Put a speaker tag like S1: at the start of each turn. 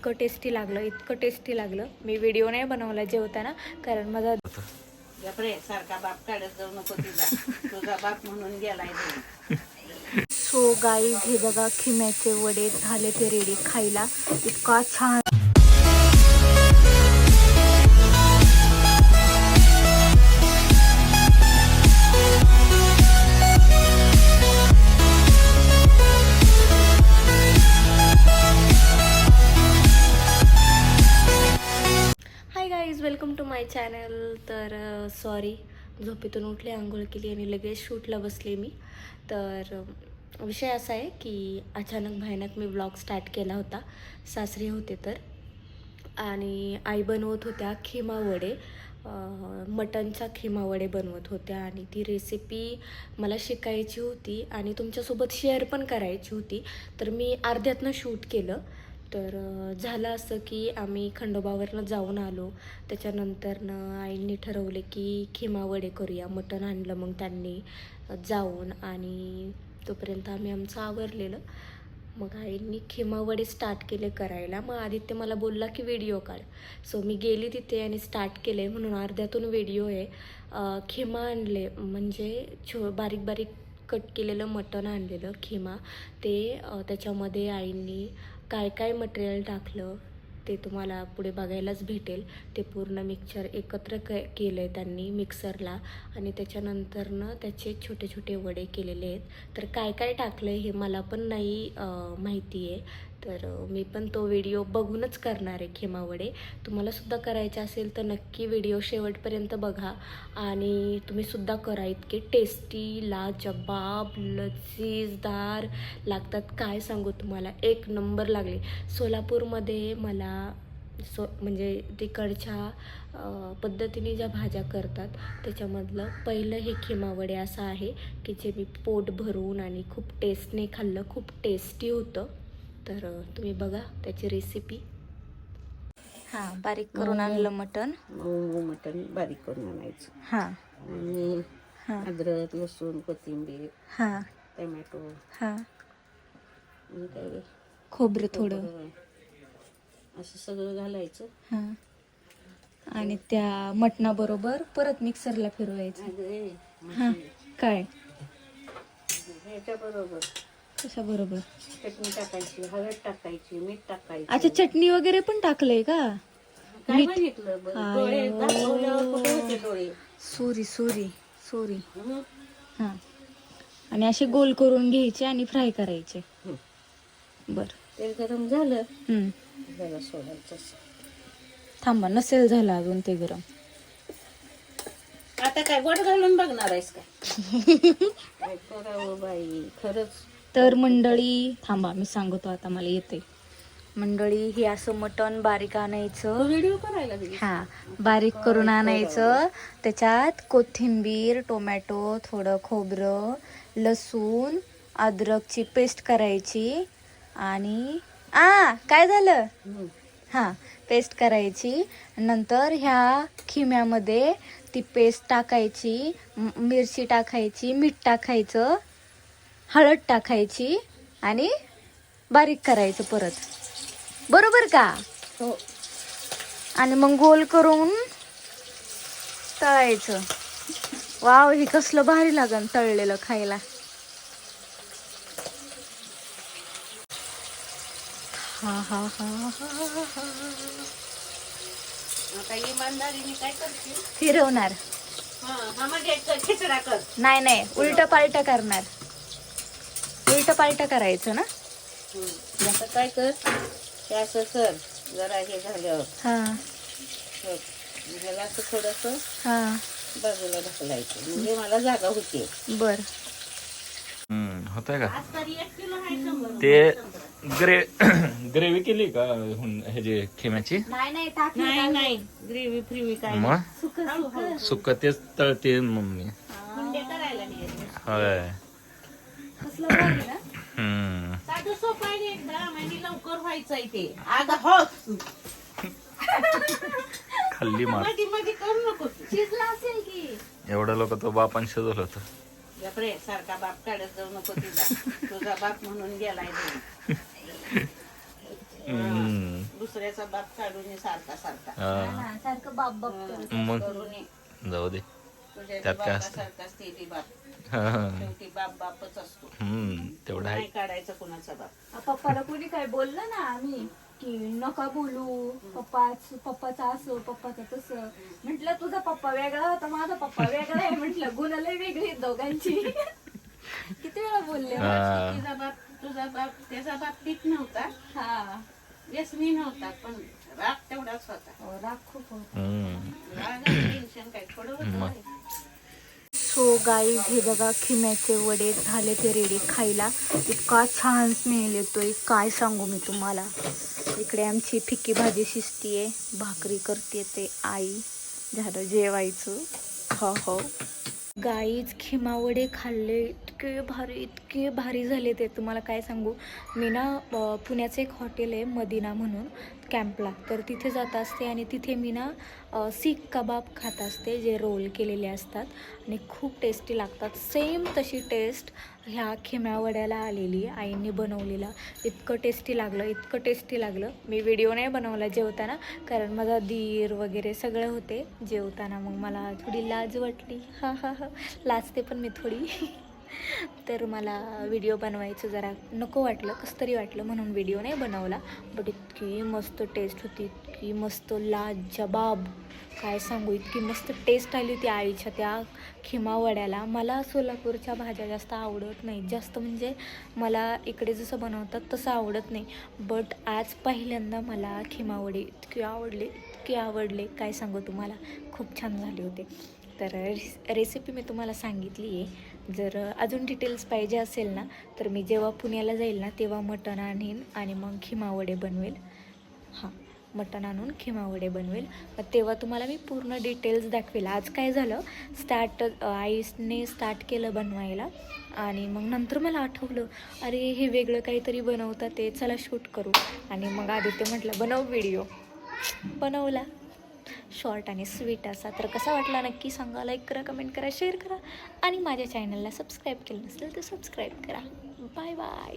S1: इतकं टेस्टी लागलं इतकं टेस्टी लागलं. मी व्हिडिओ नाही बनवला जेवताना कारण माझा
S2: सारखा बाप काढत जाऊ नको तुझा तुझा बाप म्हणून गेलाय.
S1: सो गाई हे बघा खिम्याचे वडे झाले ते रेडी खायला. इतका छान माय चॅनल तर सॉरी झोपेतून उठले आंघोळ केली आणि लगेच शूटला बसले मी. तर विषय असा आहे की अचानक भयानक मी ब्लॉग स्टार्ट केला होता. सासरे होते तर. आणि आई बनवत होत्या खेमावडे मटनच्या खिमावडे बनवत होत्या आणि ती रेसिपी मला शिकायची होती आणि तुमच्यासोबत शेअर पण करायची होती. तर मी अर्ध्यातनं शूट केलं. तर झालं असं की आम्ही खंडोबावरनं जाऊन आलो. त्याच्यानंतरनं आईंनी ठरवले की खिमा वडे करूया मटण आणलं मग त्यांनी जाऊन. आणि तोपर्यंत आम्ही आमचं आवरलेलं. मग आईंनी खिमावडे स्टार्ट केले करायला. मग आदित्य मला बोलला की व्हिडिओ काढ. सो मी गेली तिथे आणि स्टार्ट केले म्हणून अर्ध्यातून व्हिडिओ आहे. खिमा आणले. म्हणजे छो बारीक बारीक कट केलेलं मटण आणलेलं खिमा. ते त्याच्यामध्ये आईंनी काय काय मटेरियल टाकलं ते तुम्हाला पुढे बघायलाच भेटेल. ते पूर्ण मिक्सर एकत्र क केलं आहे त्यांनी मिक्सरला आणि त्याच्यानंतरनं त्याचे छोटे छोटे वडे केलेले आहेत. तर काय काय टाकलं आहे हे मला पण नाही माहिती आहे तर मी पण तो व्हिडिओ बघूनच करणार आहे खेमावडे. तुम्हालासुद्धा करायचे असेल तर नक्की व्हिडिओ शेवटपर्यंत बघा. आणि तुम्ही सुद्धा करा इतके टेस्टी लाजबाब लजीजदार लागतात. काय सांगू तुम्हाला? एक नंबर लागले. सोलापूरमध्ये मला सो म्हणजे तिकडच्या पद्धतीने ज्या भाज्या करतात त्याच्यामधलं पहिलं हे खेमावडे असं आहे की जे मी पोट भरून आणि खूप टेस्टने खाल्लं खूप टेस्टी होतं. तर तुम्ही बघा त्याची रेसिपी हां बारीक करून आणलं मटण.
S2: मटण बारीक करून आणायचं.
S1: हां.
S2: आणि
S1: हां.
S2: अद्रक लसूण कोथिंबीर
S1: हां.
S2: टमॅटो.
S1: हां.
S2: आणि काय
S1: खोबरं थोडं.
S2: असं सगळं घालायचं.
S1: हां. आणि त्या मटणाबरोबर परत मिक्सरला फिरवायचं. हां काय?
S2: ह्याच्या
S1: कशा बरोबर
S2: चटणी टाकायची हळद टाकायची मीठ टाकायचं
S1: अच्छा चटणी वगैरे पण टाकलंय का
S2: काय बघितलं बरं?
S1: आयो.
S2: डोळे दाखवल्यावर कुठे होते डोळे
S1: सोरी सोरी सोरी
S2: हं?
S1: हां आणि असे गोल करून घ्यायचे आणि फ्राय करायचे
S2: हं.
S1: बर
S2: तेल गरम झालं
S1: हं.
S2: जरा सोडायचं असं.
S1: थांबा नसेल झालं अजून ते गरम
S2: आता काय वड घालून बघणार आहेस काय काय करावं बाई खरंच
S1: तर मंडळी थांबा मी सांगतो आता मला येते मंडळी हे असं मटण बारीक आणायचं.
S2: व्हिडिओ करायला लागली
S1: हा बारीक करून आणायचं. त्याच्यात कोथिंबीर टोमॅटो थोडं खोबरं लसूण अद्रकची पेस्ट करायची आणि आ काय झालं?
S2: हं.
S1: हां पेस्ट करायची. नंतर ह्या खिम्यामध्ये ती पेस्ट टाकायची मिरची टाकायची मीठ टाकायचं. हळद टाकायची आणि बारीक करायचं परत. बरोबर का?
S2: हो.
S1: आणि मग गोल करून तळायचं. वाव हे कसलं भारी लागन तळलेलं खायला. हा हा हा हा हा
S2: आता इमानदारीने काय करते
S1: फिरवणार.
S2: हा हा म्हणजे क- खिचडा कर.
S1: नाही नाही उलट पालट करणार. उलट पालट करायचं ना?
S2: हं. आता काय कर हे असं कर जरा हे झाल्यावर.
S1: हा.
S2: बघ. ह्याला असं थोडस
S1: हा.
S2: बाजूला ढकलायचं. म्हणजे मला जागा होते
S1: बर.
S3: होत आहे का?
S2: आज तरी एक किलो आहे शंभर
S3: ते ग्रे ग्रेव्ही केली का हुन- ह्याची खेम्याची?
S1: नाही नाही
S2: नाही नाही. ग्रेव्ही फ्रीवी काय
S3: मग? सुक तेच तळते मम्मी. होय.
S1: कसलं भारी ना
S3: हम्म
S2: साधं सोपं आहे रे एकदा म्हणजे लवकर व्हायचंय ते. अगं हो.
S3: खाल्ली मार.
S2: मध्ये मध्ये करू नको. तू.
S1: शिजला असेल की.
S3: एवढं लोक तो बापान शिजवलं होतं.
S2: बापरे सारखा बाप काढत जाऊ नको तुझा तुझा बाप म्हणून गेलाय तो.
S3: हम्म.
S2: दुसऱ्याचा बाप काढून ये सारखा सारखा.
S3: हा.
S4: सारखं बाप बाप करत
S3: मग?
S2: करून ये.
S3: जाऊ दे. त्यात काय असतं? हा. तेवढं आहे.
S2: काढायचा कुणाचा बाप.
S4: पप्पाला कोणी काय बोललं ना आम्ही की नका बोलू पप्पाच पप्पाचा असं पप्पाचं तसं. म्हटलं तुझा पप्पा वेगळा होता माझा पप्पा वेगळा आहे. म्हटलं गुणालय वेगळी दोघांची. किती वेळा बोलले.
S2: तिचा बाप तुझा बाप त्याचा बाप पीठ नव्हता.
S4: हा.
S2: व्यसनी नव्हता पण राग तेवढाच होता.
S4: हो, राग खूप होता.
S3: हम्म.
S2: राग टेन्शन काय थोडं होतं
S3: मग.
S2: बाई.
S4: सो गाईज हे बघा खिम्याचे वडे झाले ते रेडी खायला. इतका छान स्मेल येतोय. काय सांगू मी तुम्हाला? इकडे आमची फिक्की भाजी शिजतीये. भाकरी करते ते आई. झालं जेवायचं. हो हो. गाईज खिमा वडे खाल्ले. इतके भारी इतके भारी झाले ते. तुम्हाला काय सांगू? मी ना पुण्याचं एक हॉटेल आहे मदिना म्हणून कॅम्पला. तर तिथे जात असते आणि तिथे मी ना सीख कबाब खात असते जे रोल केलेले असतात. आणि खूप टेस्टी लागतात. सेम तशी टेस्ट ह्या खेम्यावड्याला आलेली आईंनी बनवलेला. इतकं टेस्टी लागलं इतकं टेस्टी लागलं. मी व्हिडिओ नाही बनवला जेवताना कारण माझा दीर वगैरे सगळं होते जेवताना. मग मला थोडी लाज वाटली. हा हा हा. लाजते पण मी थोडी. तर मला व्हिडिओ बनवायचं जरा नको वाटलं कसं तरी वाटलं म्हणून व्हिडिओ नाही बनवला. बट इतकी मस्त टेस्ट होती इतकी मस्त लाजबाब. काय सांगू इतकी मस्त टेस्ट आली होती आईच्या त्या खिमावड्याला मला सोलापूरच्या भाज्या जास्त आवडत नाही जास्त म्हणजे मला इकडे जसं बनवतात तसं आवडत नाही. बट आज पहिल्यांदा मला खिमावडे इतकी इतके आवडले इतके आवडले. काय सांगू तुम्हाला खूप छान झाले होते. तर रेसिपी मी तुम्हाला सांगितली आहे जर अजून डिटेल्स पाहिजे असेल ना तर मी जेव्हा पुण्याला जाईल ना तेव्हा मटण आणीन आणि मग खिमावडे बनवेल. हां मटण आणून खिमावडे बनवेल. मग तेव्हा तुम्हाला मी पूर्ण डिटेल्स दाखवेल. आज काय झालं स्टार्ट आईसने स्टार्ट केलं बनवायला आणि मग नंतर मला आठवलं अरे हे वेगळं काहीतरी बनवतात ते चला शूट करू. आणि मग आदित्य म्हटलं बनव व्हिडिओ बनवला. शॉर्ट आणि स्वीट असा. तर कसा वाटला नक्की सांगा लाईक करा कमेंट करा शेअर करा आणि माझ्या चॅनलला सबस्क्राईब केलं नसेल तर सबस्क्राईब करा. Bye bye